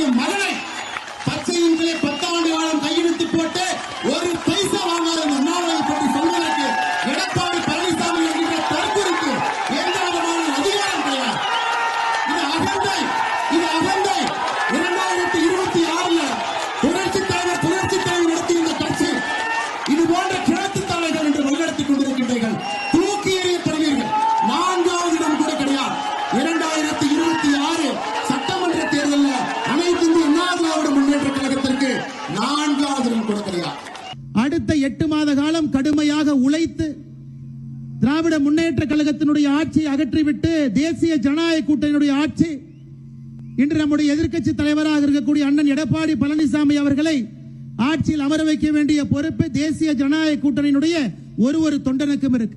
தன்னுடைய மகனை பச்சையின்களே பத்தாண்டு காலம் கையெழுத்து போட்டு ஒரு பைசா வாங்காத இந்த அண்ணாமலை பற்றி சொல்வதற்கு எடப்பாடி பழனிசாமி என்கின்ற தற்கொலைக்கு எந்த விதமான அதிகாரம் கிடையாது இது அகந்தை இது அகந்தை அடுத்த எட்டு மாத காலம் கடுமையாக உழைத்து திராவிட முன்னேற்ற கழகத்தினுடைய ஆட்சியை அகற்றிவிட்டு தேசிய ஜனநாயக கூட்டணியுடைய ஆட்சி இன்று நம்முடைய எதிர்க்கட்சி தலைவராக இருக்கக்கூடிய அண்ணன் எடப்பாடி பழனிசாமி அவர்களை ஆட்சியில் அமர வைக்க வேண்டிய பொறுப்பு தேசிய ஜனநாயக கூட்டணியினுடைய ஒரு ஒரு தொண்டனுக்கும் இருக்கு.